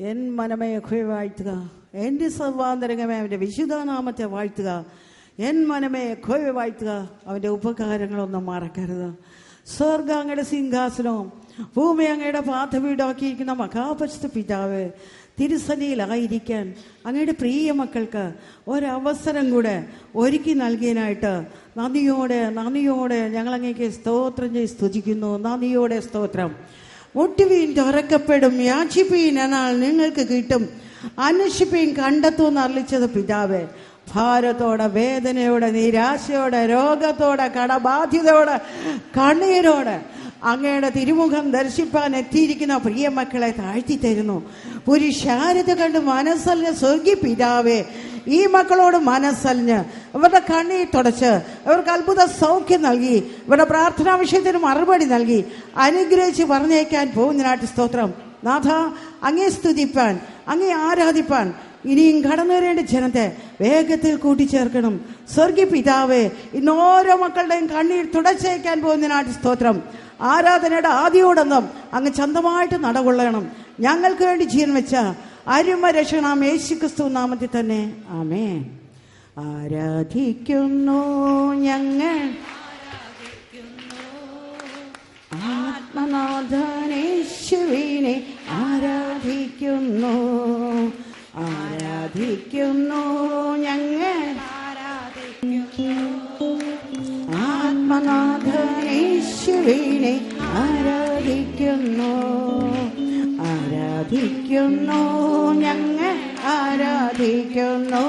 N മനമേ വാഴ്ത്തുക. എന്റെ സർവാന്തരംഗമേ അവന്റെ വിശുദ്ധനാമത്തെ വാഴ്ത്തുക. എൻ മനമേ കോയ വാഴ്ത്തുക. അവന്റെ ഉപകാരങ്ങളൊന്നും മറക്കരുത്. സ്വർഗ അങ്ങയുടെ സിംഹാസനവും ഭൂമി അങ്ങയുടെ പാതവീടാക്കിയിരിക്കുന്ന മഹാപരിശുദ്ധ പിതാവ് തിരുസന്നിയിലായിരിക്കാൻ അങ്ങയുടെ പ്രിയ മക്കൾക്ക് ഒരവസരം കൂടെ ഒരുക്കി നൽകിയതിനായിട്ട് നന്ദിയോടെ നന്ദിയോടെ ഞങ്ങളങ്ങേക്ക് സ്തോത്രം ചെയ്ത് സ്തുതിക്കുന്നു. നന്ദിയോടെ സ്തോത്രം. മുട്ടുവീൻ തുറക്കപ്പെടും യാചിപ്പീൻ എന്നാൽ നിങ്ങൾക്ക് കിട്ടും. അന്വേഷിപ്പീൻ കണ്ടെത്തുമെന്ന് അറിയിച്ചത് പിതാവ്. ഭാരത്തോടെ വേദനയോടെ നിരാശയോടെ രോഗത്തോടെ കടബാധ്യതയോടെ കണ്ണീരോടെ അങ്ങയുടെ തിരുമുഖം ദർശിപ്പാൻ എത്തിയിരിക്കുന്ന പ്രിയ മക്കളെ താഴ്ത്തി തരുന്നു. പുരുഷാരത കണ്ട് മനസ്സല്ല സ്വർഗി പിതാവേ. ഈ മക്കളോട് മനസ്സലിഞ്ഞ് അവരുടെ കണ്ണി തുടച്ച് അവർക്ക് അത്ഭുത സൗഖ്യം നൽകി ഇവരുടെ പ്രാർത്ഥനാ വിഷയത്തിന് മറുപടി നൽകി അനുഗ്രഹിച്ച് പറഞ്ഞേക്കാൻ പോകുന്നതിനായിട്ട് സ്തോത്രം. നാഥ അങ്ങേ സ്തുതിപ്പാൻ അങ്ങേ ആരാധിപ്പാൻ. ഇനിയും കടന്നു വരേണ്ട ജനത്തെ വേഗത്തിൽ കൂട്ടിച്ചേർക്കണം. സ്വർഗി പിതാവേ ഇന്ന് ഓരോ മക്കളുടെയും കണ്ണീർ തുടച്ചേക്കാൻ പോകുന്നതിനായിട്ട് സ്തോത്രം. ആരാധനയുടെ ആദ്യോടൊന്നും അങ്ങ് ചന്തമായിട്ട് നടകൊള്ളണം. ഞങ്ങൾക്ക് വേണ്ടി ജീവൻ വെച്ച അരുമ രക്ഷണം യേശു ക്രിസ്തു നാമത്തിൽ തന്നെ. ആമേ ആരാധിക്കുന്നു ഞങ്ങൾ. ആത്മനാഥനേശുവിനെ ആരാധിക്കുന്നു. ആരാധിക്കുന്നു ഞങ്ങൾ. ആത്മനാഥനേശുവിനെ ആരാധിക്കുന്നു. ആരാധിക്കുന്നു ഞങ്ങൾ ആരാധിക്കുന്നു.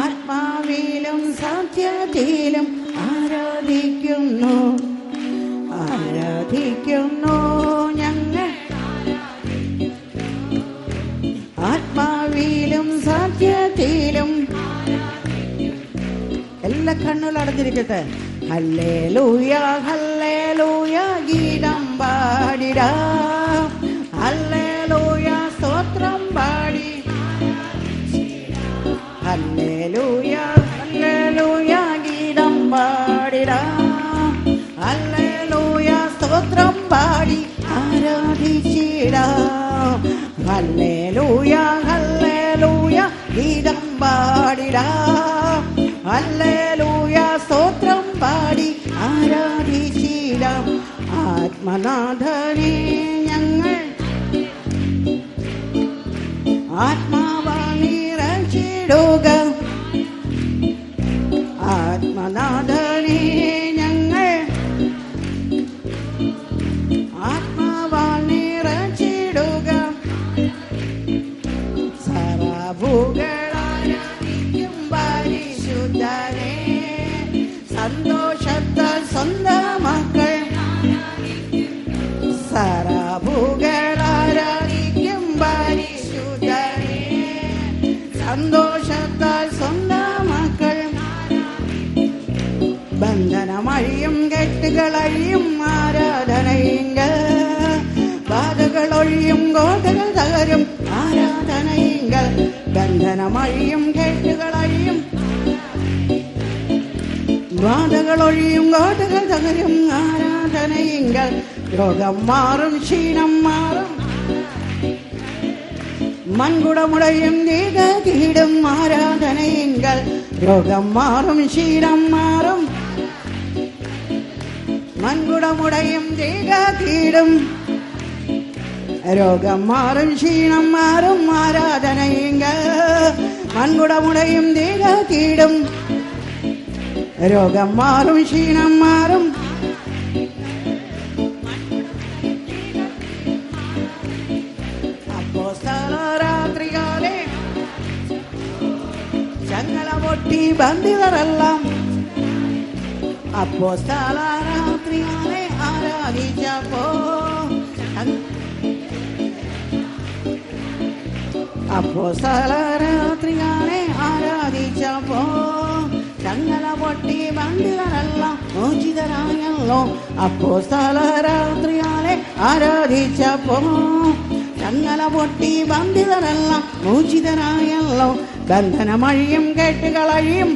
ആത്മാവിലും സത്യത്തിലും ആരാധിക്കുന്നു. ആരാധിക്കുന്നു ഞങ്ങൾ ആത്മാവിലും സത്യത്തിലും എല്ലാ കണ്ണുകൾ അടഞ്ഞിരിക്കട്ടെ ഹല്ലേ ലൂയ ഹല്ലേ ലൂയ ഗീതം പാടിടാ. ഹല്ലേ ലൂയ ഹല്ലേ ലൂയ ഗീതം പാടിടാ ഹല്ലേ ലൂയ സ്തോത്രം പാടി ആരാധിച്ചിടാ ഹല്ലേ ലൂയ ഹല്ലേ ലൂയ ഗീതം പാടിടാ ബന്ധനമഴിയും കെട്ടുകളഴിയും ആരാധനയിങ്ക. ബാധകളൊഴിയും കോട്ടകൾ തകരും ആരാധനയിങ്ക. ബന്ധനമഴിയും കെട്ടുകളഴിയും ബാധകളൊഴിയും കോട്ടകൾ തകരും ആരാധനയിങ്കൽ രോഗം മാറും ക്ഷീണം മാറും. മൺകുടമുടയും തീടും ആരാധനയിങ്കൾ രോഗം മാറും ക്ഷീണം മാറും. മൺകുടമുടയും ദേഹതീടും രോഗം മാറും ക്ഷീണം മാറും ആരാധനയിങ്ക മൺകുടമുടയും തീടും രോഗം മാറും ക്ഷീണം മാറും. അപ്പോ രാത്രികാലേ പൊട്ടി ബന്ധിതരെല്ലാം. അപ്പോ രാത്രികാലെ അപ്പോ രാത്രികാലെ ആരാധിച്ചപ്പോ ചങ്ങല പൊട്ടി ബന്ധിതരെല്ലാം മോചിതരായല്ലോ. അപ്പോ രാത്രികാലെ ആരാധിച്ചപ്പോ ചങ്ങല പൊട്ടി ബന്ധിതരെല്ലാം മോചിതരായല്ലോ. ബന്ധനമഴിയും കെട്ടുകളഴിയും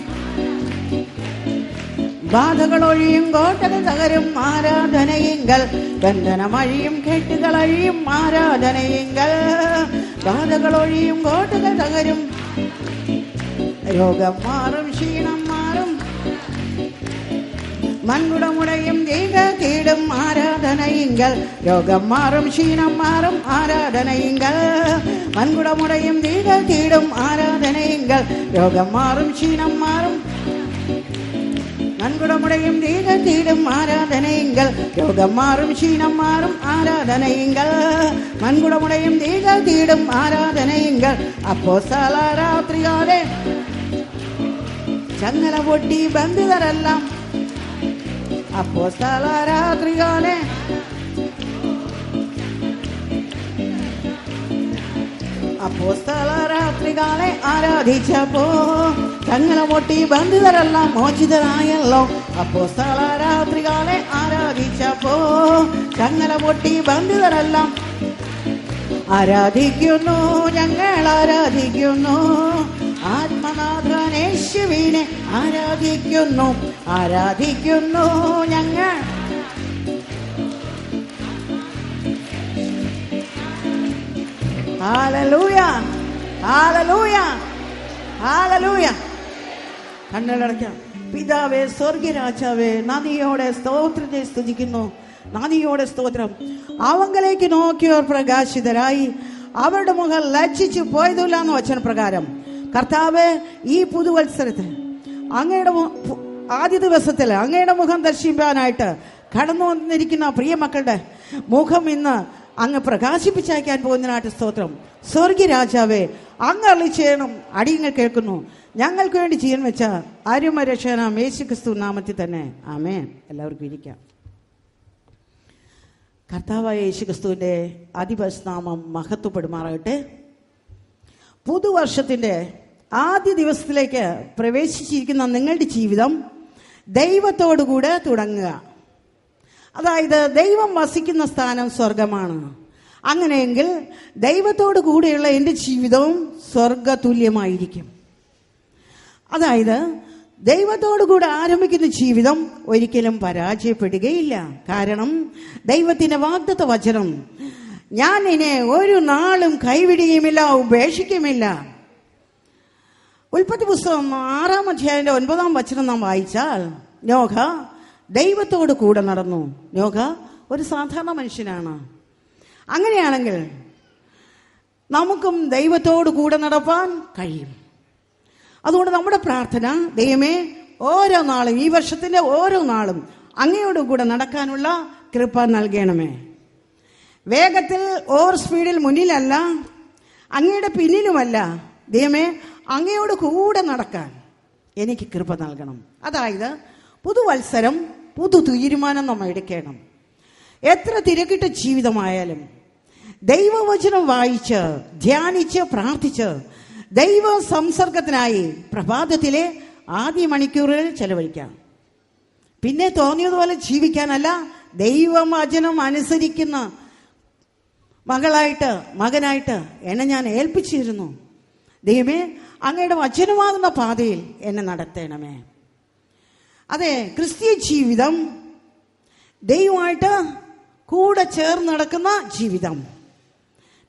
ബാധകളൊഴിയും കോട്ടകൾ തകരും ആരാധനയിങ്കൽ ബന്ധനമഴിയും കെട്ടുകളഴിയും ആരാധനയിങ്കൽ ബാധകളൊഴിയും കോട്ടകൾ തകരും രോഗം മാറും ക്ഷീണം മാറും മൺകുടമുടയും ദീക കീടും ആരാധനയിങ്കൽ രോഗം മാറും ക്ഷീണം മാറും ആരാധനയിങ്കൽ മൺകുടമുടയും ദീക കീടും ആരാധനയിങ്കൽ രോഗം മാറും ക്ഷീണം മാറും നൻകുടമുടയും ദീക തീടും ആരാധനയിങ്കൽ രോഗം മാറും ക്ഷീണം മാറും ആരാധനയിങ്കൽ മൺകുടമുടയും ദീക തീടും ആരാധനയിങ്കൽ അപ്പോ രാത്രികാലെ ചങ്ങല പൊട്ടി ബന്ധിതരെല്ലാം അപ്പോ രാത്രികാലെ അപ്പോസ്തല രാത്രികാലെ ആരാധിച്ചപ്പോ? തങ്ങളെ പൊട്ടി ബന്ധിതരെല്ലാം മോചിതരായല്ലോ. അപ്പോസ്തല രാത്രികാലെ ആരാധിച്ചപ്പോ? തങ്ങളെ പൊട്ടി ബന്ധിതരെല്ലാം ആരാധിക്കുന്നു ഞങ്ങൾ ആരാധിക്കുന്നു. ആത്മനാഥനേശുവിനെ ആരാധിക്കുന്നു ആരാധിക്കുന്നു ഞങ്ങൾ. ഹാലലൂയ. ഹാലലൂയ. ഹാലലൂയ. കണ്ണുകളടയ്ക്കാം. പിതാവേ സ്വർഗരാജാവേ നദിയോടെ സ്തോത്രത്തെ സ്തുതിക്കുന്നു. നദിയോടെ സ്തോത്രം. അവങ്കലേക്ക് നോക്കിയവർ പ്രകാശിതരായി. അവരുടെ മുഖം ലജ്ജിച്ചു പോയതില്ല എന്ന് വചന പ്രകാരം. കർത്താവ് ഈ പുതുവത്സരത്തിൽ അങ്ങയുടെ ആദ്യ ദിവസത്തിൽ അങ്ങയുടെ മുഖം ദർശിക്കാനായിട്ട് കടന്നു വന്നിരിക്കുന്ന പ്രിയ മക്കളുടെ മുഖം ഇന്ന് അങ്ങ് പ്രകാശിപ്പിച്ചയക്കാൻ പോകുന്നതിനായിട്ട് സ്തോത്രം. സ്വർഗീയ രാജാവേ അങ്ങ് അള്ളി ചെയ്യണം അടിയങ്ങൾ കേൾക്കുന്നു. ഞങ്ങൾക്ക് വേണ്ടി ജീവൻ വെച്ച അരുമരക്ഷനാം യേശു ക്രിസ്തു നാമത്തിൽ തന്നെ. ആമേ എല്ലാവർക്കും ഇരിക്കാം. കർത്താവായ യേശു ക്രിസ്തുവിന്റെ അതിപസ്നാമം മഹത്വപ്പെടുമാറാകട്ടെ. പുതുവർഷത്തിന്റെ ആദ്യ ദിവസത്തിലേക്ക് പ്രവേശിച്ചിരിക്കുന്ന നിങ്ങളുടെ ജീവിതം ദൈവത്തോടുകൂടെ തുടങ്ങുക. അതായത് ദൈവം വസിക്കുന്ന സ്ഥാനം സ്വർഗമാണ്. അങ്ങനെയെങ്കിൽ ദൈവത്തോട് കൂടെയുള്ള എന്റെ ജീവിതവും സ്വർഗതുല്യമായിരിക്കും. അതായത് ദൈവത്തോടു കൂടെ ആരംഭിക്കുന്ന ജീവിതം ഒരിക്കലും പരാജയപ്പെടുകയില്ല. കാരണം ദൈവത്തിന്റെ വാഗ്ദത്ത വചനം ഞാൻ ഇനെ ഒരു നാളും കൈവിടുകയുമില്ല ഉപേക്ഷിക്കുമില്ല. ഉൽപ്പത്തി പുസ്തകം ആറാം അധ്യായന്റെ ഒൻപതാം വചനം നാം വായിച്ചാൽ നോഹ ദൈവത്തോട് കൂടെ നടന്നു. നോഹ ഒരു സാധാരണ മനുഷ്യനാണ്. അങ്ങനെയാണെങ്കിൽ നമുക്കും ദൈവത്തോട് കൂടെ നടപ്പാൻ കഴിയും. അതുകൊണ്ട് നമ്മുടെ പ്രാർത്ഥന ദൈവമേ ഓരോ നാളും ഈ വർഷത്തിന്റെ ഓരോ നാളും അങ്ങയോട് കൂടെ നടക്കാനുള്ള കൃപ നൽകണമേ. വേഗത്തിൽ ഓവർ സ്പീഡിൽ മുന്നിലല്ല അങ്ങയുടെ പിന്നിലുമല്ല. ദൈവമേ അങ്ങയോട് കൂടെ നടക്കാൻ എനിക്ക് കൃപ നൽകണം. അതായത് പുതുവത്സരം പുതു തീരുമാനം നമ്മൾ എടുക്കണം. എത്ര തിരക്കിട്ട ജീവിതമായാലും ദൈവവചനം വായിച്ച് ധ്യാനിച്ച് പ്രാർത്ഥിച്ച് ദൈവ സംസർഗത്തിനായി പ്രഭാതത്തിലെ ആദ്യ മണിക്കൂറുകൾ ചെലവഴിക്കാം. പിന്നെ തോന്നിയതുപോലെ ജീവിക്കാനല്ല ദൈവവചനം അനുസരിക്കുന്ന മകളായിട്ട് മകനായിട്ട് എന്നെ ഞാൻ ഏൽപ്പിച്ചിരുന്നു. ദൈവമേ അങ്ങയുടെ വചനമാകുന്ന പാതയിൽ എന്നെ നടത്തണമേ. അതെ ക്രിസ്തീയ ജീവിതം ദൈവമായിട്ട് കൂടെ ചേർന്ന് നടക്കുന്ന ജീവിതം.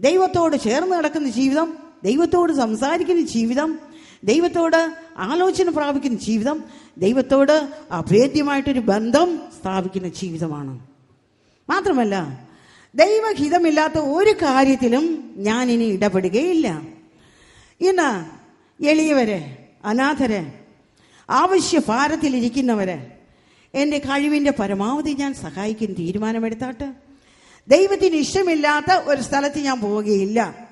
ദൈവത്തോട് ചേർന്ന് നടക്കുന്ന ജീവിതം ദൈവത്തോട് സംസാരിക്കുന്ന ജീവിതം ദൈവത്തോട് ആലോചന പ്രാപിക്കുന്ന ജീവിതം ദൈവത്തോട് അഭേദ്യമായിട്ടൊരു ബന്ധം സ്ഥാപിക്കുന്ന ജീവിതമാണ്. മാത്രമല്ല ദൈവഹിതമില്ലാത്ത ഒരു കാര്യത്തിലും ഞാൻ ഇനി ഇടപെടുകയില്ല. ഇന്ന് എളിയവരെ അനാഥരെ ആവശ്യ ഭാരത്തിലിരിക്കുന്നവരെ എന്റെ കഴിവിന്റെ പരമാവധി ഞാൻ സഹായിക്കും തീരുമാനമെടുത്താട്ട്. ദൈവത്തിന് ഇഷ്ടമില്ലാത്ത ഒരു സ്ഥലത്ത് ഞാൻ പോവുകയില്ല.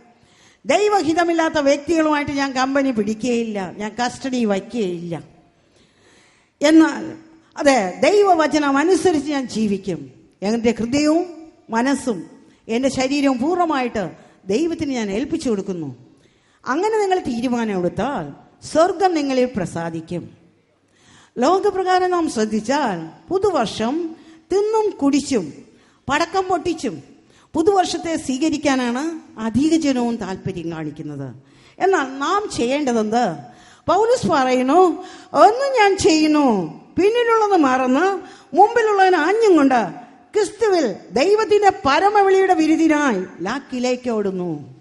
ദൈവഹിതമില്ലാത്ത വ്യക്തികളുമായിട്ട് ഞാൻ കമ്പനി പിടിക്കുകയില്ല. ഞാൻ കസ്റ്റഡി വയ്ക്കുകയില്ല. എന്നാൽ അതെ ദൈവവചനം അനുസരിച്ച് ഞാൻ ജീവിക്കും. എന്റെ ഹൃദയവും മനസ്സും എന്റെ ശരീരവും പൂർണമായിട്ട് ദൈവത്തിന് ഞാൻ ഏൽപ്പിച്ചു കൊടുക്കുന്നു. അങ്ങനെ നിങ്ങൾ തീരുമാനമെടുത്താൽ സ്വർഗം നിങ്ങളിൽ പ്രസാദിക്കും. ലോകപ്രകാരം നാം ശ്രദ്ധിച്ചാൽ പുതുവർഷം തിന്നും കുടിച്ചും പടക്കം പൊട്ടിച്ചും പുതുവർഷത്തെ സ്വീകരിക്കാനാണ് അധിക ജനവും താല്പര്യം കാണിക്കുന്നത്. എന്നാൽ നാം ചെയ്യേണ്ടതെന്ത്? പൗലൂസ് പറയുന്നു ഒന്ന് ഞാൻ ചെയ്യുന്നു പിന്നിലുള്ളത് മറന്ന് മുമ്പിലുള്ളതിന് ആഞ്ഞും കൊണ്ട് ക്രിസ്തുവിൽ ദൈവത്തിന്റെ പരമവിളിയുടെ വിരുദിനായി ലാക്കിലേക്ക് ഓടുന്നു.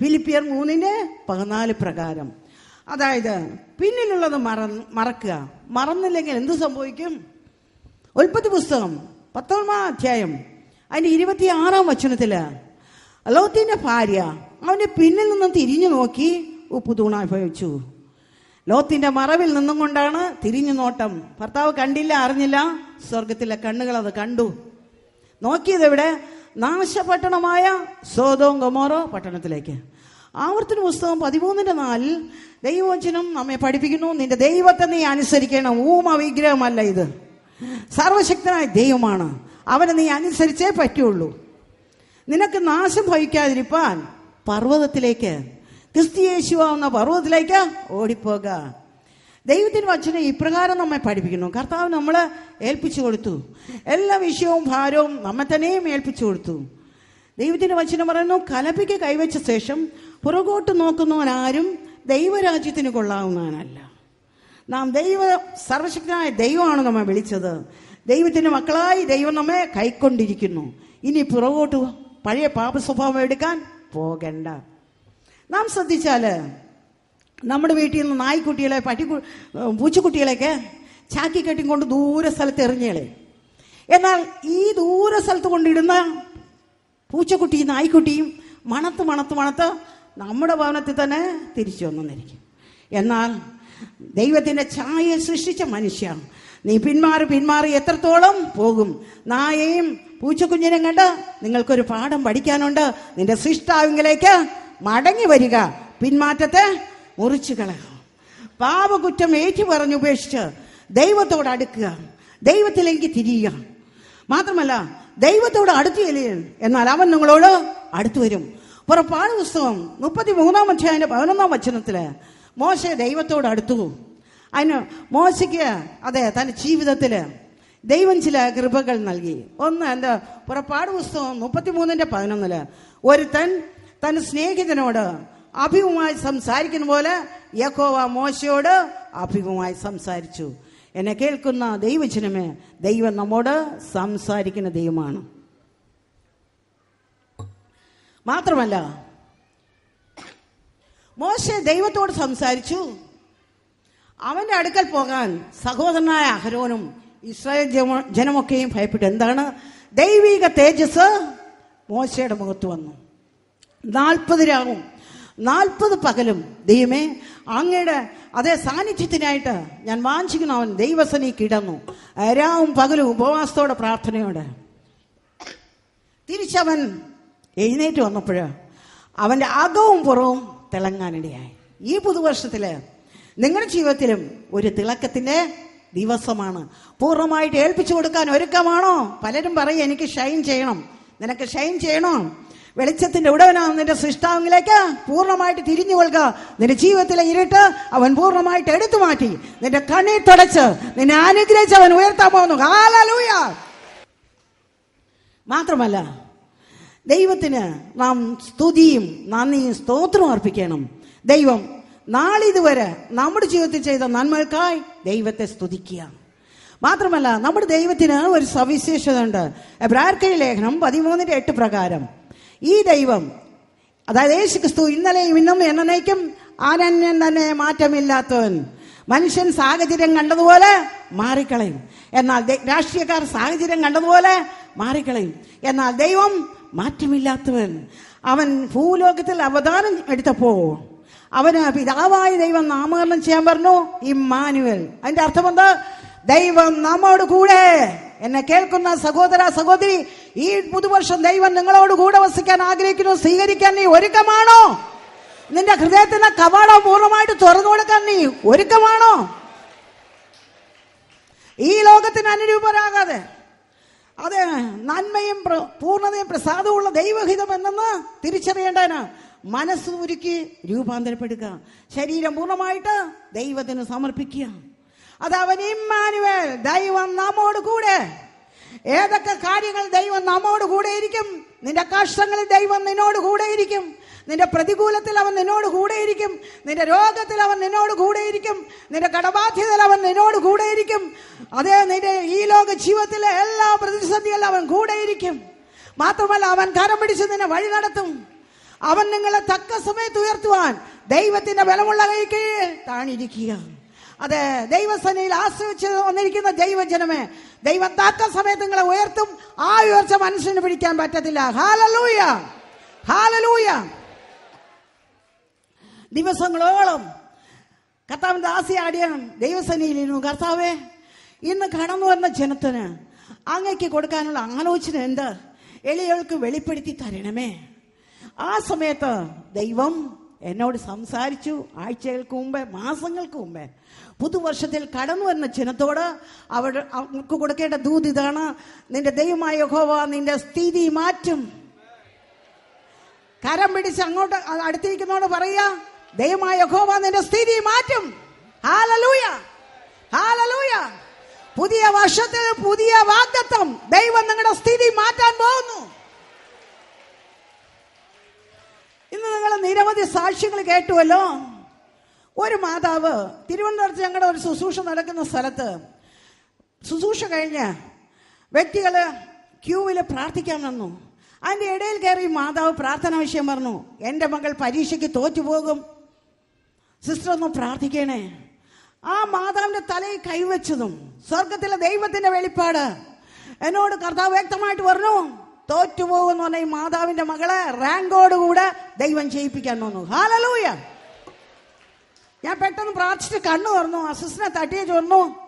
ഫിലിപ്പിയർ മൂന്നിന്റെ പതിനാല് പ്രകാരം. അതായത് പിന്നിലുള്ളത് മറ മറക്കുക. മറന്നില്ലെങ്കിൽ എന്ത് സംഭവിക്കും? ഉൽപ്പത്തി പുസ്തകം പത്തൊമ്പതാം അധ്യായം അതിന്റെ ഇരുപത്തിയാറാം വചനത്തിൽ ലോത്തിന്റെ ഭാര്യ അവന്റെ പിന്നിൽ നിന്നും തിരിഞ്ഞു നോക്കി ഉപ്പ് തൂണാഭവിച്ചു ലോത്തിന്റെ മറവിൽ നിന്നും കൊണ്ടാണ് തിരിഞ്ഞു നോട്ടം. ഭർത്താവ് കണ്ടില്ല അറിഞ്ഞില്ല. സ്വർഗത്തിലെ കണ്ണുകൾ അത് കണ്ടു. നോക്കിയത് എവിടെ നാശപട്ടണമായ സോതോം പട്ടണത്തിലേക്ക്. ആവർത്തന പുസ്തകം പതിമൂന്നിന്റെ നാലിൽ ദൈവവചനം നമ്മെ പഠിപ്പിക്കുന്നു. നിന്റെ ദൈവത്തെ നീ അനുസരിക്കണം. ഊമ വിഗ്രഹമല്ല ഇത്. സർവശക്തനായ ദൈവമാണ്. അവനെ നീ അനുസരിച്ചേ പറ്റുള്ളൂ. നിനക്ക് നാശം ഭവിക്കാതിരിപ്പാൻ പർവതത്തിലേക്ക് ക്രിസ്തിയേശുവാവുന്ന പർവതത്തിലേക്ക് ഓടിപ്പോക. ദൈവത്തിന് വചനം ഇപ്രകാരം നമ്മെ പഠിപ്പിക്കുന്നു. കർത്താവ് നമ്മളെ ഏൽപ്പിച്ചു കൊടുത്തു. എല്ലാ വിഷയവും ഭാരവും നമ്മെ തന്നെയും ഏൽപ്പിച്ചു കൊടുത്തു. ദൈവത്തിന്റെ വചനം പറയുന്നു കലപ്പിക്ക് കൈവച്ച ശേഷം പുറകോട്ട് നോക്കുന്നവൻ ആരും ദൈവരാജ്യത്തിന് കൊള്ളാവുന്നവനല്ല. നാം ദൈവ സർവശക്തനായ ദൈവമാണ് നമ്മെ വിളിച്ചത്. ദൈവത്തിന്റെ മക്കളായി ദൈവം നമ്മെ കൈക്കൊണ്ടിരിക്കുന്നു. ഇനി പുറകോട്ട് പഴയ പാപ സ്വഭാവം എടുക്കാൻ പോകണ്ട. നാം ശ്രദ്ധിച്ചാൽ നമ്മുടെ വീട്ടിൽ നിന്ന് നായ്ക്കുട്ടികളെ പട്ടി പൂച്ചക്കുട്ടികളെയൊക്കെ ചാക്കി കെട്ടിയും കൊണ്ട് ദൂര സ്ഥലത്ത് എറിഞ്ഞേളെ. എന്നാൽ ഈ ദൂര സ്ഥലത്ത് കൊണ്ടിടുന്ന പൂച്ചക്കുട്ടിയും നായ്ക്കുട്ടിയും മണത്ത് മണത്ത് മണത്ത് നമ്മുടെ ഭവനത്തിൽ തന്നെ തിരിച്ചു വന്നെന്നിരിക്കും എന്നാൽ ദൈവത്തിന്റെ ഛായ സൃഷ്ടിച്ച മനുഷ്യ നീ പിന്മാറി പിന്മാറി എത്രത്തോളം പോകും? നായയും പൂച്ചക്കുഞ്ഞിനെയും കണ്ട് നിങ്ങൾക്കൊരു പാഠം പഠിക്കാനുണ്ട്. നിന്റെ സൃഷ്ടാവിങ്കിലേക്ക് മടങ്ങി വരിക. പിന്മാറ്റത്തെ മുറിച്ചു കളയുക. പാപകുറ്റം ഏറ്റു പറഞ്ഞ് ഉപേക്ഷിച്ച് ദൈവത്തോട് അടുക്കുക. ദൈവത്തിലേക്ക് തിരിയുക. മാത്രമല്ല ദൈവത്തോട് അടുത്ത് ചെല്ലുക എന്നാൽ അവൻ നിങ്ങളോട് അടുത്തു വരും. പുറപ്പാട് പുസ്തകം മുപ്പത്തി മൂന്നാം അധ്യായന്റെ പതിനൊന്നാം വചനത്തിൽ മോശ ദൈവത്തോട് അടുത്തു. അതിന് മോശയ്ക്ക് അതെ തന്റെ ജീവിതത്തിൽ ദൈവം ചില കൃപകൾ നൽകി. ഒന്ന് എന്റെ പുറപ്പാട് പുസ്തകം മുപ്പത്തിമൂന്നിന്റെ പതിനൊന്നിൽ ഒരുത്തൻ തന്റെ സ്നേഹിതനോട് അഭിമുഖമായി സംസാരിക്കുന്ന പോലെ യക്കോവ മോശയോട് അഭിമുഖമായി സംസാരിച്ചു. എന്നെ കേൾക്കുന്ന ദൈവജനമേ ദൈവം നമ്മോട് സംസാരിക്കുന്ന ദൈവമാണ്. മാത്രമല്ല മോശ ദൈവത്തോട് സംസാരിച്ചു. അവന്റെ അടുക്കൽ പോകാൻ സഹോദരനായ അഹരോനും ഇസ്രായേൽ ജനമൊക്കെയും ഭയപ്പെട്ടു. എന്താണ്? ദൈവിക തേജസ് മോശയുടെ മുഖത്ത് വന്നു. നാൽപ്പത് രാവും നാൽപ്പത് പകലും. ദൈവമേ അങ്ങയുടെ അതേ സാന്നിധ്യത്തിനായിട്ട് ഞാൻ വാഞ്ചിക്കുന്നു അവൻ ദൈവസനി കിടന്നു. അരാവും പകലും ഉപവാസത്തോടെ പ്രാർത്ഥനയോടെ. തിരിച്ചവൻ എഴുന്നേറ്റ് വന്നപ്പോൾ അവന്റെ അകവും പുറവും തിളങ്ങാനിടയായി. ഈ പുതുവർഷത്തിൽ നിങ്ങളുടെ ജീവിതത്തിലും ഒരു തിളക്കത്തിന്റെ ദിവസമാണ്. പൂർണമായിട്ട് ഏൽപ്പിച്ചു കൊടുക്കാൻ ഒരുക്കമാണോ? പലരും പറയും എനിക്ക് ഷൈൻ ചെയ്യണം. നിനക്ക് ഷൈൻ ചെയ്യണോ? വെളിച്ചത്തിന്റെ ഉടവനാണ് നിന്റെ സൃഷ്ടാവിലേക്ക് പൂർണമായിട്ട് തിരിഞ്ഞു കൊള്ളുക. നിന്റെ ജീവിതത്തിലെ ഇരുട്ട് അവൻ പൂർണമായിട്ട് എടുത്തു മാറ്റി. നിന്റെ കണ്ണീർ തുടച്ച് നിന്നെ അനുഗ്രഹിച്ച് അവൻ ഉയർത്താൻ പോകുന്നു. ഹാലലൂയ മാത്രമല്ല ദൈവത്തിന് നാം സ്തുതിയും നന്ദിയും സ്തോത്രവും അർപ്പിക്കണം. ദൈവം നാളിതുവരെ നമ്മുടെ ജീവിതത്തിൽ ചെയ്ത നന്മകൾക്കായി ദൈവത്തെ സ്തുതിക്കുക. മാത്രമല്ല നമ്മുടെ ദൈവത്തിന് ഒരു സവിശേഷത ഉണ്ട് ബ്രാർക്കരി ലേഖനം പതിമൂന്നിന്റെ എട്ട് പ്രകാരം. ഈ ദൈവം അതായത് യേശു ക്രിസ്തു ഇന്നലെയും ഇന്നും എന്നേക്കും ആരന്യൻ തന്നെ മാറ്റമില്ലാത്തവൻ. മനുഷ്യൻ സാഹചര്യം കണ്ടതുപോലെ മാറിക്കളയും. എന്നാൽ രാഷ്ട്രീയക്കാർ സാഹചര്യം കണ്ടതുപോലെ മാറിക്കളയും. എന്നാൽ ദൈവം മാറ്റമില്ലാത്തവൻ. അവൻ ഭൂലോകത്തിൽ അവതാരം എടുത്തപ്പോ അവന് പിതാവായ ദൈവം നാമകരണം ചെയ്യാൻ പറഞ്ഞു ഇമ്മാനുവൽ. അതിന്റെ അർത്ഥം എന്താ ദൈവം നമ്മോട് കൂടെ എന്നെ കേൾക്കുന്ന സഹോദര സഹോദരി ഈ പുതുവർഷം ദൈവം നിങ്ങളോട് കൂടെ വസിക്കാൻ ആഗ്രഹിക്കുന്നു. സ്വീകരിക്കാൻ നീ ഒരുക്കമാണോ? നിന്റെ ഹൃദയത്തിന്റെ കവാടം പൂർണമായിട്ട് തുറന്നു കൊടുക്കാൻ നീ ഒരുക്കമാണോ? ഈ ലോകത്തിന് അനുരൂപരാകാതെ അത് നന്മയും പൂർണതയും പ്രസാദമുള്ള ദൈവഹിതം എന്നെന്ന് തിരിച്ചറിയേണ്ടതിന് മനസ്സ് ഒരുക്കി രൂപാന്തരപ്പെടുക. ശരീരം പൂർണമായിട്ട് ദൈവത്തിന് സമർപ്പിക്കുക. അത് അവൻ ഇമ്മാനുവേൽ ദൈവം നമ്മോട് കൂടെ. ഏതൊക്കെ കാര്യങ്ങൾ ദൈവം നമ്മോട് കൂടെ ഇരിക്കും? നിന്റെ കഷ്ടങ്ങളിൽ ദൈവം നിന്നോട് കൂടെ ഇരിക്കും. നിന്റെ പ്രതികൂലത്തിൽ അവൻ നിന്നോട് കൂടെയിരിക്കും നിന്റെ രോഗത്തിൽ അവൻ നിന്നോട് കൂടെയിരിക്കും നിന്റെ കടബാധ്യതയിൽ അവൻ നിന്നോട് കൂടെയിരിക്കും അതേ നിന്റെ ഈ ലോക ജീവിതത്തിലെ എല്ലാ പ്രതിസന്ധികളിലും അവൻ കൂടെയിരിക്കും മാത്രമല്ല അവൻ കരം പിടിച്ച് നിന്നെ വഴി നടത്തും. അവൻ നിങ്ങളെ തക്ക സമയത്ത് ഉയർത്തുവാൻ ദൈവത്തിന്റെ ബലമുള്ള കൈക്ക് താണിരിക്കുക. അതെ ദൈവസനയിൽ ആശ്രയിച്ച് വന്നിരിക്കുന്ന ദൈവജനമേ ദൈവം തക്ക സമയത്ത് നിങ്ങളെ ഉയർത്തും ആ ഉയർച്ച മനുഷ്യന് പിടിക്കാൻ പറ്റത്തില്ല. ഹാലലൂയ ഹാലലൂയ ദിവസങ്ങളോളം കർത്താവിന്റെ ആസിയാടിയാണ് ദൈവസനയിലിരുന്നു കർത്താവേ ഇന്ന് കടന്നു വന്ന ജനത്തിന് അങ്ങയ്ക്ക് കൊടുക്കാനുള്ള ആലോചന എന്ത്? എളിയവൾക്ക് വെളിപ്പെടുത്തി തരണമേ. ആ സമയത്ത് ദൈവം എന്നോട് സംസാരിച്ചു ആഴ്ചകൾക്ക് മുമ്പേ മാസങ്ങൾക്ക് മുമ്പേ. പുതുവർഷത്തിൽ കടന്നു വരുന്ന ജനത്തോട് അവൾ അവർക്ക് കൊടുക്കേണ്ട ദൂത് ഇതാണ്. നിന്റെ ദൈവമായ യഹോവ നിന്റെ സ്ഥിതി മാറ്റും. കരം പിടിച്ച് അങ്ങോട്ട് അടുത്തിരിക്കുന്നോട് പറയാ ദൈവമായ യഹോവ നിന്റെ സ്ഥിതി മാറ്റും. ഹാലലൂയ ഹാലലൂയ പുതിയ വർഷത്തിൽ പുതിയ വാഗ്ദത്വം ദൈവം നിങ്ങളുടെ സ്ഥിതി മാറ്റാൻ പോകുന്നു. ഇന്ന് നിങ്ങൾ നിരവധി സാക്ഷ്യങ്ങൾ കേട്ടുവല്ലോ. ഒരു മാതാവ് തിരുവനന്തപുരത്ത് ഞങ്ങളുടെ ഒരു ശുശ്രൂഷ നടക്കുന്ന സ്ഥലത്ത് ശുശ്രൂഷ കഴിഞ്ഞ് വ്യക്തികൾ ക്യൂവിൽ പ്രാർത്ഥിക്കാൻ വന്നു. അതിന്റെ ഇടയിൽ കയറി മാതാവ് പ്രാർത്ഥന വിഷയം പറഞ്ഞു. എന്റെ മകൾ പരീക്ഷയ്ക്ക് തോറ്റു പോകും. സിസ്റ്റർ ഒന്ന് പ്രാർത്ഥിക്കണേ. ആ മാതാവിന്റെ തലയിൽ കൈവച്ചതും സ്വർഗത്തിലെ ദൈവത്തിന്റെ വെളിപ്പാട് എന്നോട് കർത്താവ് വ്യക്തമായിട്ട് പറഞ്ഞു. തോറ്റുപോകുന്ന പറഞ്ഞ ഈ മാതാവിന്റെ മകളെ റാങ്കോടുകൂടെ ദൈവം ചെയ്യിപ്പിക്കാൻ വന്നു. ഹാലലൂയ ഞാൻ പെട്ടെന്ന് പ്രാർത്ഥിച്ചിട്ട് കണ്ണു തുറന്നു. അസിസ്റ്റിനെ തട്ടിയെ ചൊന്നു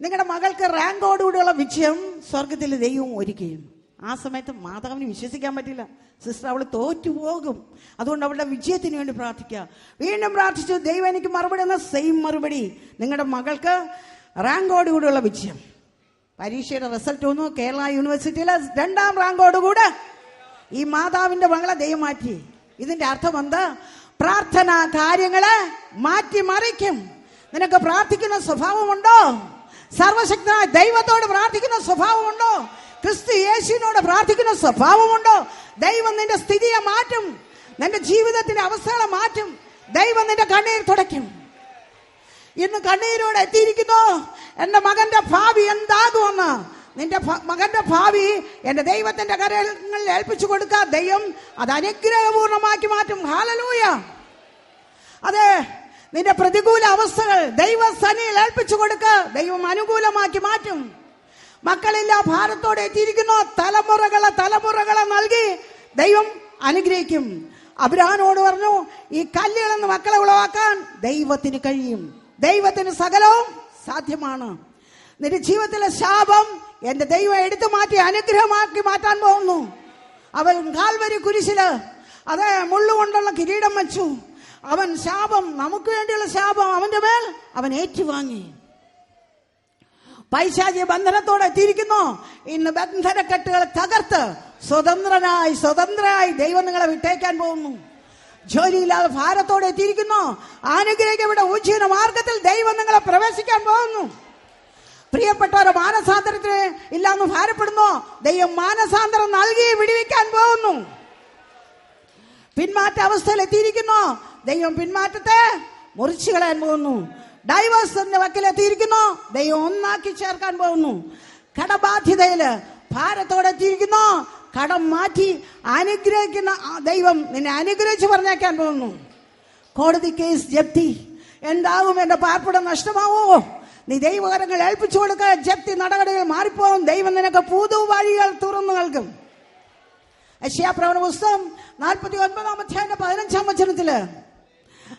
നിങ്ങളുടെ മകൾക്ക് റാങ്കോടുകൂടിയുള്ള വിജയം സ്വർഗത്തിൽ ദൈവം ഒരുക്കുകയും ആ സമയത്ത് മാതാവിന് വിശ്വസിക്കാൻ പറ്റില്ല. സിസ്റ്റർ അവൾ തോറ്റുപോകും. അതുകൊണ്ട് അവളുടെ വിജയത്തിന് വേണ്ടി പ്രാർത്ഥിക്കുക. വീണ്ടും പ്രാർത്ഥിച്ചു. ദൈവം എനിക്ക് മറുപടി എന്ന സെയിം മറുപടി നിങ്ങളുടെ മകൾക്ക് റാങ്കോടുകൂടിയുള്ള വിജയം. പരീക്ഷയുടെ റിസൾട്ട് വന്നു. കേരള യൂണിവേഴ്സിറ്റിയിലെ രണ്ടാം റാങ്കോടുകൂടെ ഈ മാതാവിന്റെ മകളെ ദൈവം മാറ്റി. ഇതിന്റെ അർത്ഥം എന്താ? പ്രാർത്ഥന കാര്യങ്ങളെ മാറ്റി മറിക്കും നിനക്ക് പ്രാർത്ഥിക്കുന്ന സ്വഭാവമുണ്ടോ? സർവശക്തനായ ദൈവത്തോട് പ്രാർത്ഥിക്കുന്ന സ്വഭാവമുണ്ടോ? ക്രിസ്തു യേശുവിനോട് പ്രാർത്ഥിക്കുന്ന സ്വഭാവമുണ്ടോ? ദൈവം നിന്റെ സ്ഥിതിയെ മാറ്റും. നിന്റെ ജീവിതത്തിന്റെ അവസ്ഥകളെ മാറ്റും. ദൈവം നിന്റെ കണ്ണീർ തുടയ്ക്കും. ഇന്ന് കണ്ണീരോടെ എത്തിയിരിക്കുന്നു. എന്റെ മകന്റെ ഭാവി എന്താകുമെന്ന്. നിന്റെ മകന്റെ ഭാവി എന്റെ ദൈവത്തിന്റെ കരങ്ങളിൽ ഏൽപ്പിച്ചു കൊടുക്കുക ദൈവം. അത് അനുഗ്രഹപൂർണമാക്കി മാറ്റും. ഹാലലൂയ അതെ നിന്റെ പ്രതികൂല അവസ്ഥകൾ ദൈവസനിയിൽ ഏൽപ്പിച്ചു കൊടുക്കുക ദൈവം അനുകൂലമാക്കി മാറ്റും. മക്കളില്ല ഭാരത്തോടെ എത്തിയിരിക്കുന്നു. തലമുറകളെ തലമുറകളെ നൽകി ദൈവം അനുഗ്രഹിക്കും. അബ്രഹാനോട് പറഞ്ഞു ഈ കല്ലുകളെന്ന് മക്കളെ ഉളവാക്കാൻ ദൈവത്തിന് കഴിയും. ദൈവത്തിന് സകലവും സാധ്യമാണ്. നിന്റെ ജീവിതത്തിലെ ശാപം എന്റെ ദൈവം എടുത്തു മാറ്റി അനുഗ്രഹമാക്കി മാറ്റാൻ പോകുന്നു. അവൻ കാൽവരി കുരിശിൽ അതെ മുള്ളുകൊണ്ടുള്ള കിരീടം വെച്ചു. അവൻ ശാപം നമുക്ക് വേണ്ടിയുള്ള ശാപം അവന്റെ മേൽ അവൻ ഏറ്റുവാങ്ങി. പൈശാചിക ബന്ധനത്തോടെ എത്തിയിരിക്കുന്നു. ഇന്ന് ബന്ധനക്കെട്ടുകൾ തകർത്ത് സ്വതന്ത്രനായി സ്വതന്ത്രനായി ദൈവം നിങ്ങളെ വിട്ടേക്കാൻ പോകുന്നു. ജോലിയില്ലാതെ ഭാരത്തോടെ എത്തിയിരിക്കുന്നു. അനുഗ്രഹിക്കപ്പെട്ട ഉജ്ജീവന മാർഗത്തിൽ ദൈവം നിങ്ങളെ പ്രവേശിക്കാൻ പോകുന്നു. പ്രിയപ്പെട്ടവരെ മാനസാന്തരത്തിന് ഇല്ലാന്ന് ഭാരപ്പെടുന്നു. ദൈവം മാനസാന്തരം നൽകി വിടിവിക്കാൻ പോകുന്നു. പിന്മാറ്റ അവസ്ഥയിൽ എത്തിയിരിക്കുന്നു. ദൈവം പിന്മാറ്റത്തെ മുറിച്ചു കളയാൻ പോകുന്നു. ഡൈവേഴ്സിന്റെ വക്കിലെത്തിയിരിക്കുന്നു ദൈവം ഒന്നാക്കി ചേർക്കാൻ പോകുന്നു. കടബാധ്യതയിൽ ഭാരത്തോടെ എത്തിയിരിക്കുന്നു. കടം മാറ്റി അനുഗ്രഹിക്കുന്ന ദൈവം നിന്നെ അനുഗ്രഹിച്ച് പറഞ്ഞേക്കാൻ പോകുന്നു. കോടതി കേസ് ജപ്തി. എന്താകും എന്റെ പാർപ്പിടം നഷ്ടമാവോ? നീ ദൈവകരങ്ങൾ ഏൽപ്പിച്ചു കൊടുക്കുക ജപ്തി നടപടികൾ മാറിപ്പോകും. ദൈവം നിനക്ക് പുതു വഴികൾ തുറന്നു നൽകും. യശ്യാപ്രവണ പുസ്തകം നാൽപ്പത്തി ഒൻപതാം അധ്യായന്റെ പതിനഞ്ചാം വചനത്തിൽ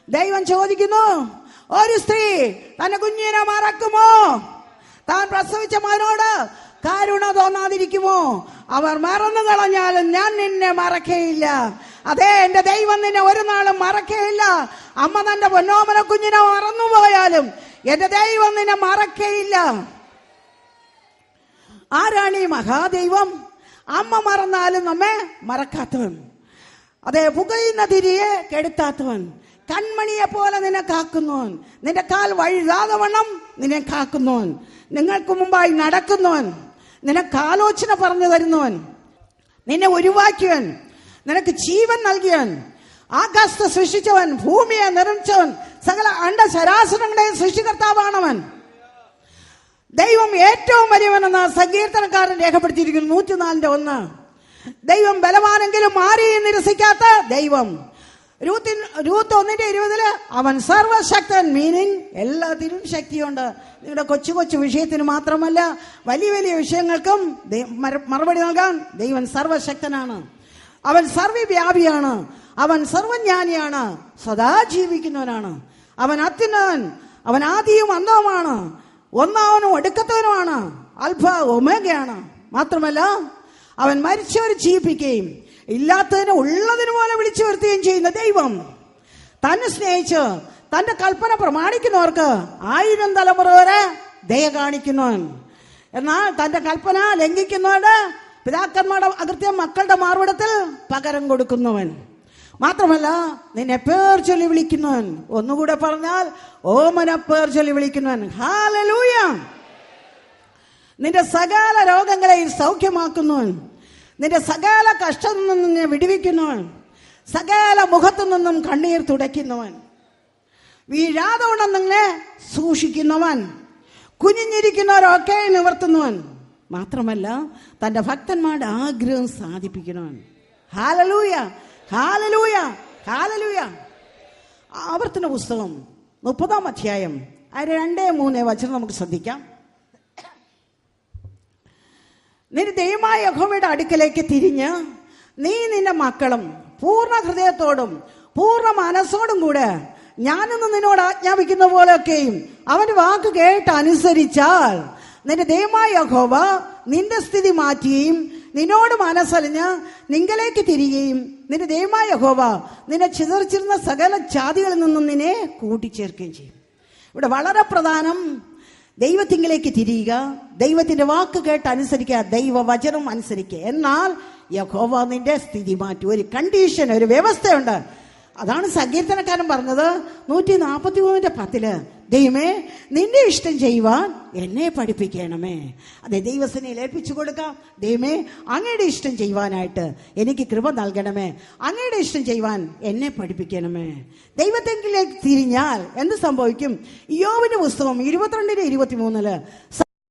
ദൈവം ചോദിക്കുന്നു ഒരു സ്ത്രീ തന്റെ കുഞ്ഞിനെ മറക്കുമോ? താൻ പ്രസവിച്ച മകനോട് കാരുണ തോന്നാതിരിക്കുമോ? അവർ മറന്നു കളഞ്ഞാലും ഞാൻ നിന്നെ മറക്കയില്ല. അതെ എന്റെ ദൈവം നിന്നെ ഒരു നാളും മറക്കയില്ല. അമ്മ തന്റെ പൊന്നോമന കുഞ്ഞിനെ മറന്നുപോയാലും എന്റെ ദൈവം നിന്നെ മറക്കയില്ല. ആരാണ് ഈ മഹാദൈവം? അമ്മ മറന്നാലും നമ്മെ മറക്കാത്തവൻ. അതെ പുകയുന്ന തിരിയെ കെടുത്താത്തവൻ. കൺമണിയെ പോലെ നിന്നെ കാക്കുന്നോൻ നിന്റെ കാൽ വഴുതാതെ വണ്ണം നിന്നെ കാക്കുന്നോൻ നിങ്ങൾക്ക് മുമ്പായി നടക്കുന്നവൻ. നിനക്ക് ആലോചന പറഞ്ഞു തരുന്നവൻ. നിന്നെ ഒഴിവാക്കിയവൻ നിനക്ക് ജീവൻ നൽകിയവൻ. ആകാശത്തെ സൃഷ്ടിച്ചവൻ ഭൂമിയെ നിർമ്മിച്ചവൻ സകല അണ്ട ശരാസനങ്ങളെയും സൃഷ്ടികർത്താവാണവൻ. ദൈവം ഏറ്റവും വലിയവനെന്ന് സങ്കീർത്തനക്കാരൻ രേഖപ്പെടുത്തിയിരിക്കുന്നു നൂറ്റിനാലിന്റെ ഒന്ന്. ദൈവം ബലവാനെങ്കിലും ആരെയും നിരസിക്കാത്ത ദൈവം. രൂത്തിൻ രൂത്ത് ഒന്നിന്റെ ഇരുപതിൽ അവൻ സർവശക്തൻ മീനിങ് എല്ലാത്തിനും ശക്തിയുണ്ട്. നിങ്ങളുടെ കൊച്ചു കൊച്ചു വിഷയത്തിന് മാത്രമല്ല വലിയ വലിയ വിഷയങ്ങൾക്കും മറുപടി നൽകാൻ ദൈവൻ സർവശക്തനാണ്. അവൻ സർവവ്യാപിയാണ് അവൻ സർവജ്ഞാനിയാണ്. സദാ ജീവിക്കുന്നവനാണ്. അവൻ അത്യുന്നതൻ. അവൻ ആദിയും അന്തവുമാണ്. ഒന്നാവനും ഒടുക്കത്തവനുമാണ്. അൽഫ ഒമേഗയാണ്. മാത്രമല്ല അവൻ മരിച്ചവരെ ജീവിപ്പിക്കുകയും ഇല്ലാത്തതിനെ ഉള്ളതിന് പോലെ വിളിച്ചു വരുത്തുകയും ചെയ്യുന്ന ദൈവം. തന്നെ സ്നേഹിച്ച് തന്റെ കൽപ്പന പ്രമാണിക്കുന്നവർക്ക് ആയിരം തലമുറ വരെ ദയ കാണിക്കുന്നവൻ. എന്നാൽ തന്റെ കൽപ്പന ലംഘിക്കുന്നവരുടെ പിതാക്കന്മാരുടെ അകൃത്യം മക്കളുടെ മാർവിടത്തിൽ പകരം കൊടുക്കുന്നവൻ. മാത്രമല്ല നിന്നെ പേർ ചൊല്ലി വിളിക്കുന്നവൻ. ഒന്നുകൂടെ പറഞ്ഞാൽ ഓമന പേർ ചൊല്ലി വിളിക്കുന്നവൻ. ഹാലലൂയ നിന്റെ സകല രോഗങ്ങളെയും സൗഖ്യമാക്കുന്നവൻ. നിന്റെ സകല കഷ്ടത്തിൽ നിന്നും നിന്നെ വിടുവിക്കുന്നവൻ. സകല മുഖത്തു നിന്നും കണ്ണീർ തുടയ്ക്കുന്നവൻ. വീഴാതെ ഉണ്ടെന്ന് നിങ്ങളെ സൂക്ഷിക്കുന്നവൻ. കുഞ്ഞിഞ്ഞിരിക്കുന്നവരൊക്കെ നിവർത്തുന്നവൻ. മാത്രമല്ല തന്റെ ഭക്തന്മാരുടെ ആഗ്രഹം സാധിപ്പിക്കുന്നവൻ. ഹാലലൂയ ഹാലലൂയ ഹാലലൂയ. ആവർത്തന പുസ്തകം മുപ്പതാം അധ്യായം അതിന് രണ്ടേ മൂന്നേ വചനം നമുക്ക് ശ്രദ്ധിക്കാം. നിന്റെ ദൈവമായ യഹോവയുടെ അടുക്കലേക്ക് തിരിഞ്ഞ് നീ നിന്റെ മക്കളും പൂർണ ഹൃദയത്തോടും പൂർണ മനസ്സോടും കൂടെ ഞാനിന്ന് നിന്നോട് ആജ്ഞാപിക്കുന്ന പോലെയൊക്കെയും അവന്റെ വാക്ക് കേട്ട് അനുസരിച്ചാൽ നിന്റെ ദൈവമായ യഹോവ നിന്റെ സ്ഥിതി മാറ്റുകയും നിന്നോട് മനസ്സലിഞ്ഞ് നിങ്കലേക്ക് തിരികെയും നിന്റെ ദൈവമായ യഹോവ നിന്നെ ചിതറിച്ചിരുന്ന സകല ജാതികളിൽ നിന്നും നിന്നെ കൂട്ടിച്ചേർക്കുകയും ചെയ്യും. ഇവിടെ വളരെ പ്രധാനം ദൈവത്തിങ്കിലേക്ക് തിരിയുക ദൈവത്തിന്റെ വാക്ക് കേട്ട് അനുസരിക്കുക ദൈവവചനം അനുസരിക്കുക. എന്നാൽ യഹോവ നിന്റെ സ്ഥിതി മാറ്റും. ഒരു കണ്ടീഷൻ ഒരു വ്യവസ്ഥയുണ്ട്. അതാണ് സങ്കീർത്തനക്കാരൻ പറഞ്ഞത്. നൂറ്റി നാൽപ്പത്തി മൂന്നിന്റെ പത്തിൽ ദൈവമേ നിന്റെ ഇഷ്ടം ചെയ്യുവാൻ എന്നെ പഠിപ്പിക്കണമേ. അതെ ദൈവസനയിൽ ഏൽപ്പിച്ചു കൊടുക്കാം. ദൈവമേ അങ്ങയുടെ ഇഷ്ടം ചെയ്യുവാനായിട്ട് എനിക്ക് കൃപ നൽകണമേ. അങ്ങയുടെ ഇഷ്ടം ചെയ്യുവാൻ എന്നെ പഠിപ്പിക്കണമേ. ദൈവത്തെങ്കിലേക്ക് തിരിഞ്ഞാൽ എന്ത് സംഭവിക്കും? യോവിന്റെ പുസ്തകം ഇരുപത്തിരണ്ടിന് ഇരുപത്തിമൂന്നിൽ